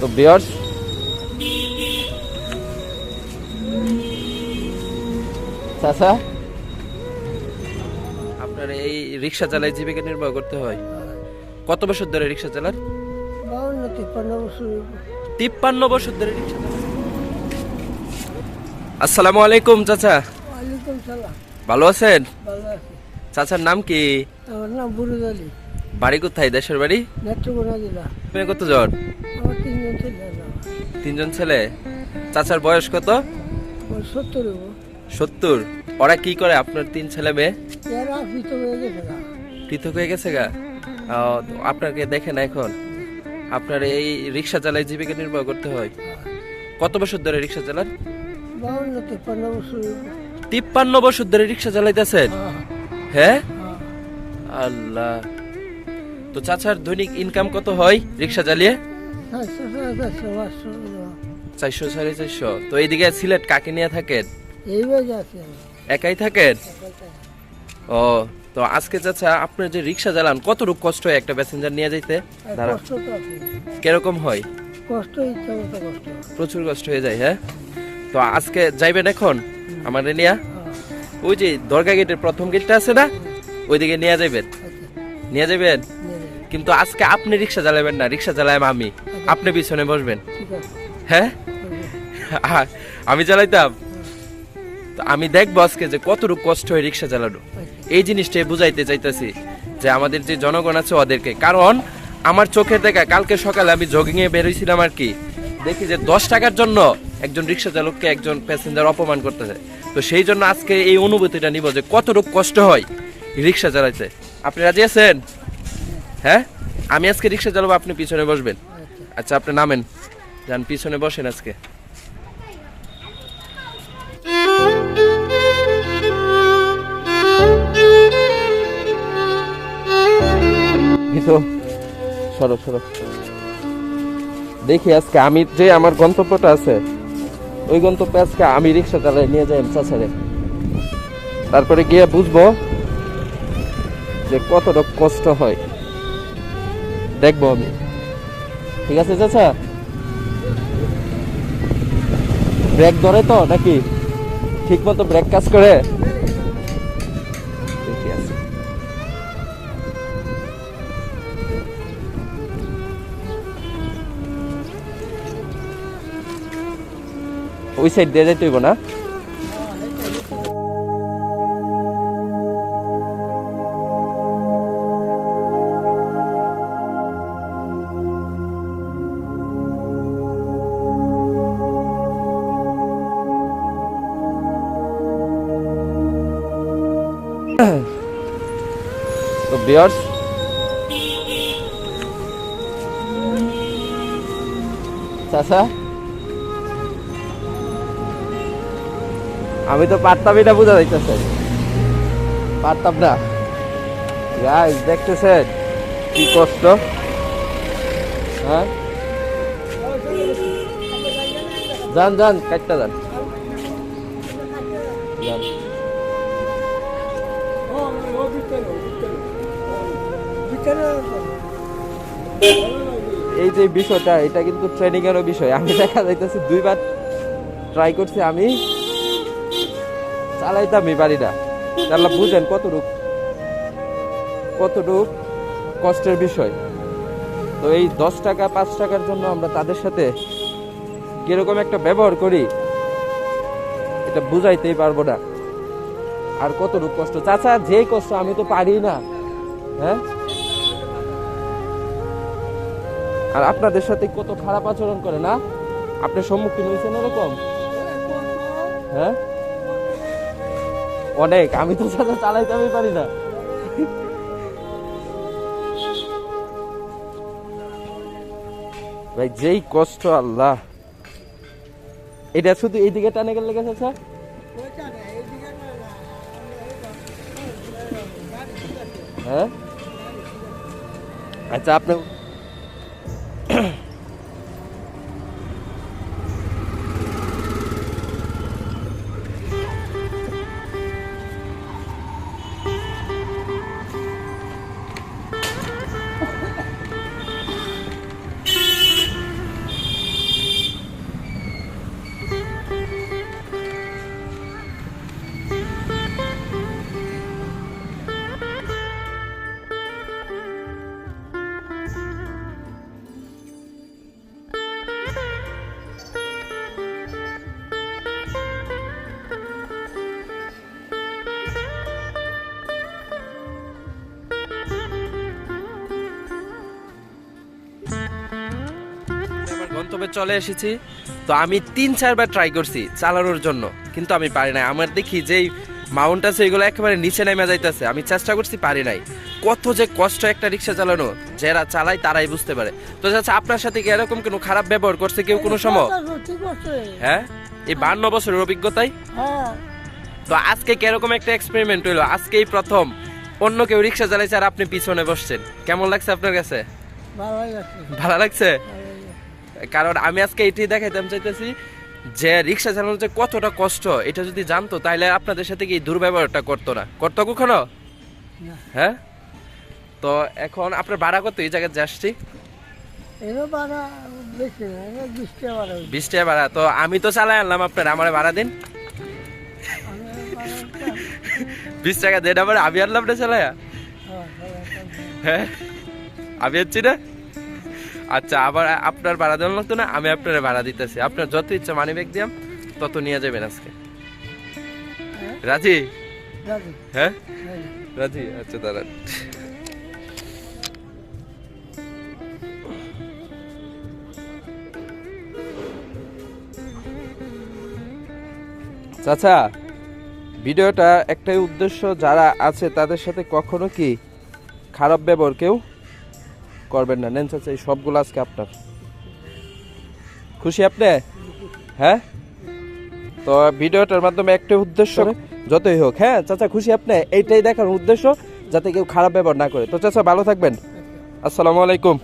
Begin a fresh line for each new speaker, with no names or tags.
তো বিয়ার্স চাচা? আপনার এই রিক্সা চালায় জীবিকা নির্বাহ করতে হয়। কত বছর ধরে রিক্সা চালান?
তিপ্পান্ন বছর।
ধরে রিক্সা আসসালামু আলাইকুম চাচা। ভালো আছেন? চাচার নাম কি?
আমার নাম বুরুদ আলী।
বাড়ি কোথায়? দেশের বাড়ি?
নেত্রকোনা জেলা।
মেয়ে কতজন
আমার তিনজন ছেলে
চাচার বয়স কত?
সত্তর
সত্তর। ওরা কি করে আপনার তিন ছেলে মেয়ে?
হয়ে
পৃথক হয়ে গেছে গা? আপনাকে দেখে না এখন? আপনার এই রিক্সা চালায় জীবিকা নির্বাহ করতে হয়। কত বছর ধরে রিক্সা চালান?
তিপ্পান্ন বছর।
তিপ্পান্ন বছর ধরে রিক্সা চালাইতেছেন? হ্যাঁ? আল্লাহ। তো চাচার দৈনিক ইনকাম কত হয়? রিক্সা চালিয়ে?
চারশো সাড়ে চারশো।
তো এইদিকে সিলেট কাকে নিয়ে থাকেন। একাই থাকেন? ও, তো আজকে চাচা আপনার যে রিক্সা চালান, কতটুকু কষ্ট হয় একটা প্যাসেঞ্জার নিয়ে যাইতে? দাঁড়া কীরকম হয়? প্রচুর কষ্ট হয়ে যায় হ্যাঁ? তো আজকে যাইবেন এখন আমাদের নিয়ে? ওই যে দরগা গেটের প্রথম গেটটা আছে না? ওইদিকে নিয়ে যাবেন নিয়ে যাবেন। কিন্তু আজকে আপনি রিক্সা চালাবেন না রিক্সা চালাইম আমি আপনি পিছনে বসবেন। হ্যাঁ? আমি চালাইতাম। তো আমি দেখব আজকে যে কতটুকু কষ্ট হয় রিক্সা চালানো। এই জিনিসটাই বুঝাইতে চাইতেছি যে আমাদের যে জনগণ আছে ওদেরকে। কারণ আমার চোখে দেখা কালকে সকালে আমি জগিং এ বেরোইছিলাম আর কি। দেখি যে দশ টাকার জন্য একজন রিক্সা চালককে একজন প্যাসেঞ্জার অপমান করতেছে। তো সেই জন্য আজকে এই অনুভূতিটা নিব যে কতটুকু কষ্ট হয় রিক্সা চালাইতে। আপনি রাজি আছেন? হ্যাঁ? আমি আজকে রিক্সা চালাবো আপনি পিছনে বসবেন।
আচ্ছা।
আচ্ছা আপনি নামেন। যান পিছনে বসেন আজকে। সরো সরো। দেখি আজকে আমি যে আমার গন্তব্যটা আছে ওই গন্তব্যে আজকে আমি রিক্সা চালাই নিয়ে যাই চাচারে। তারপরে গিয়ে বুঝব যে কতটা কষ্ট হয়। দেখব আমি। ঠিক আছে চাচা? ব্রেক ধরে তো নাকি? ঠিক মতো ব্রেক কাজ করে? ওই সাইড দিয়ে যাইতে না? তো বিয়ার্স চাচা আমি তো পারতামই না বোঝা যাইতেছে পারতাম না গাইস দেখতেছেন কি কষ্ট হ্যাঁ যান যান কাটটা যান যান এই যে বিষয়টা, এটা কিন্তু ট্রেনিং এরও বিষয়। আমি দেখা যাইতেছে দুইবার ট্রাই করছি আমি। চালাইতাম পারি না তাহলে বুঝেন কতটুক কতটুক কষ্টের বিষয়। তো এই দশ টাকা, পাঁচ টাকার জন্য আমরা তাদের সাথে কীরকম একটা ব্যবহার করি, এটা বুঝাইতেই পারব না। আর কতটুক কষ্ট? চাচা যেই কষ্ট আমি তো পারি না। হ্যাঁ? আর আপনাদের সাথে কত খারাপ আচরণ করে, না? আপনি সম্মুখীন হয়েছেন এরকম? হ্যাঁ? অনেক, আমি তো সাথে আমি পারি না। ভাই, যেই কষ্ট, আল্লাহ। এটা শুধু এইদিকে টানে গেলে গেছে, স্যার? হ্যাঁ? আচ্ছা আপনি গন্তব্যে চলে এসেছি। তো আমি তিন চারবার ট্রাই করছি চালানোর জন্য। কিন্তু আমি পারি নাই। আমার দেখি যেই মাউন্ট আছে এগুলো একেবারে নিচে নেমে যাইতেছে। আমি চেষ্টা করছি পারি নাই। কত যে কষ্ট একটা রিক্সা চালানো যারা চালায় তারাই বুঝতে পারে। তো আচ্ছা আপনার সাথে কি এরকম কোনো খারাপ ব্যবহার করছে কেউ কোনো সময়? হ্যাঁ? এই বান্ন বছরের অভিজ্ঞতায়
হ্যাঁ।
তো আজকে কীরকম একটা এক্সপেরিমেন্ট হইল? আজকেই প্রথম। অন্য কেউ রিক্সা চালাইছে আর আপনি পিছনে বসছেন। কেমন লাগছে আপনার কাছে? ভালো লাগছে। কারণ আমি আজকে এটাই দেখাইতাম চাইতেছি যে রিক্সা চালানো যে কতটা কষ্ট এটা যদি জানতো তাহলে আপনাদের সাথে কি দুর্ব্যবহারটা করতো না? করতো কখনো? হ্যাঁ? তো এখন আপনার ভাড়া কত? এই জায়গায় আসছি।
ভাড়া বেশি টাকা
তো আমি তো চালাই আনলাম আপনার আমার ভাড়া দিন। বিশ টাকা দেন আমার আমি আনলাম না চালায়া।
হ্যাঁ, ভাড়াটা
হ্যাঁ। আমি হচ্ছি না। আচ্ছা আবার আপনার ভাড়া দেওয়া লাগতো না? আমি আপনার ভাড়া দিতেছি। আপনার যত ইচ্ছা মানি ব্যাগ দিয়াম তত নিয়ে যাবেন আজকে।
হ্যাঁ?
রাজি?
রাজি,
হ্যাঁ?
রাজি।
রাজি? আচ্ছা দাঁড়ান। চাচা ভিডিওটা একটাই উদ্দেশ্য যারা আছে তাদের সাথে কখনো কি খারাপ ব্যবহার কেউ? করবেন না। নেন চাচা এই সবগুলো আজকে আপনার। খুশি আপনি? হ্যাঁ? তো ভিডিওটার মাধ্যমে একটাই উদ্দেশ্য যতই হোক হ্যাঁ? চাচা খুশি আপনি? এইটাই দেখার উদ্দেশ্য যাতে কেউ খারাপ ব্যবহার না করে। তো চাচা ভালো থাকবেন। আসসালামু আলাইকুম।